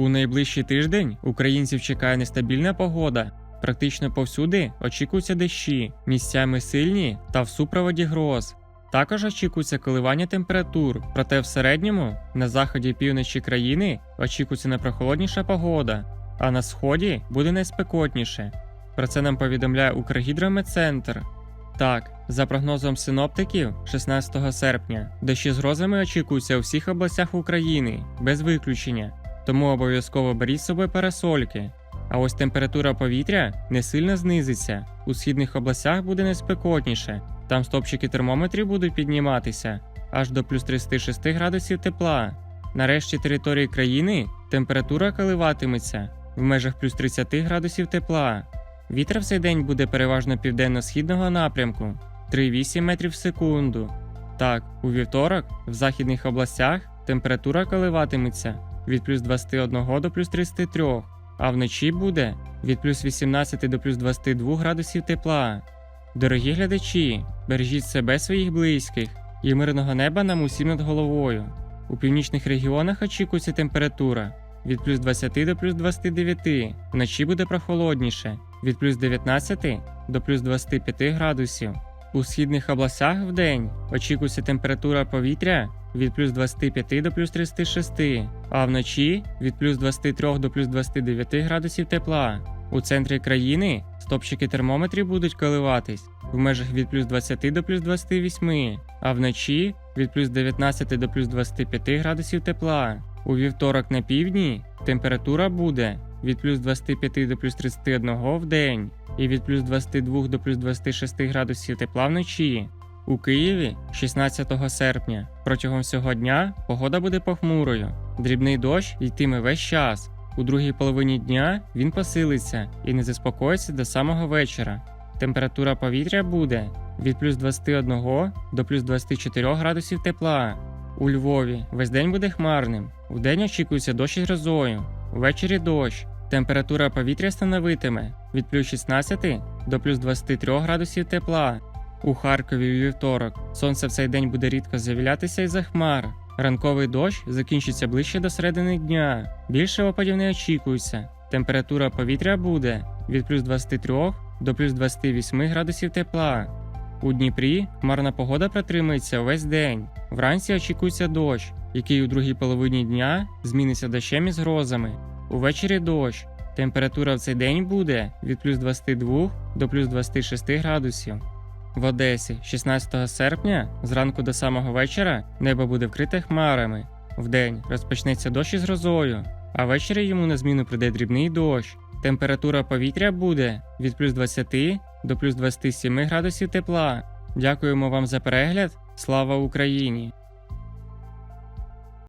У найближчий тиждень українців чекає нестабільна погода. Практично повсюди очікуються дощі, місцями сильні та в супроводі гроз. Також очікується коливання температур, проте в середньому на заході і півночі країни очікується найпрохолодніша погода, а на сході буде найспекотніше. Про це нам повідомляє Укргідрометцентр. Так, за прогнозом синоптиків, 16 серпня дощі з грозами очікуються у всіх областях України, без виключення, тому обов'язково беріть з собою парасольки. А ось температура повітря не сильно знизиться. У східних областях буде неспекотніше, там стопчики термометрів будуть підніматися аж до плюс 36 градусів тепла. На решті території країни температура коливатиметься в межах плюс 30 градусів тепла. Вітер в цей день буде переважно південно-східного напрямку 3,8 метрів в секунду. Так, у вівторок в західних областях температура коливатиметься від плюс 21 до плюс 33, а вночі буде від плюс 18 до плюс 22 градусів тепла. Дорогі глядачі, бережіть себе своїх близьких і мирного неба нам усім над головою. У північних регіонах очікується температура від плюс 20 до плюс 29, вночі буде прохолодніше від плюс 19 до плюс 25 градусів. У східних областях в день очікується температура повітря від плюс 25 до плюс 36, а вночі від плюс 23 до плюс 29 градусів тепла. У центрі країни стопчики термометрів будуть коливатись в межах від плюс 20 до плюс 28, а вночі від плюс 19 до плюс 25 градусів тепла. У вівторок на півдні температура буде від плюс 25 до плюс 31 в день і від плюс 22 до плюс 26 градусів тепла вночі. У Києві 16 серпня протягом всього дня погода буде похмурою. Дрібний дощ йтиме весь час. У другій половині дня він посилиться і не заспокоїться до самого вечора. Температура повітря буде від плюс 21 до плюс 24 градусів тепла. У Львові весь день буде хмарним. Вдень очікується дощ із грозою, ввечері дощ. Температура повітря становитиме від плюс 16 до плюс 23 градусів тепла. У Харкові у вівторок сонце в цей день буде рідко з'являтися із-за хмар. Ранковий дощ закінчиться ближче до середини дня. Більше опадів не очікується. Температура повітря буде від плюс 23 до плюс 28 градусів тепла. У Дніпрі хмарна погода протримається весь день. Вранці очікується дощ, який у другій половині дня зміниться дощем із грозами. Увечері дощ. Температура в цей день буде від плюс 22 до плюс 26 градусів. В Одесі 16 серпня зранку до самого вечора небо буде вкрите хмарами. Вдень розпочнеться дощ із грозою, а ввечері йому на зміну прийде дрібний дощ. Температура повітря буде від плюс 20 до плюс 27 градусів тепла. Дякуємо вам за перегляд. Слава Україні!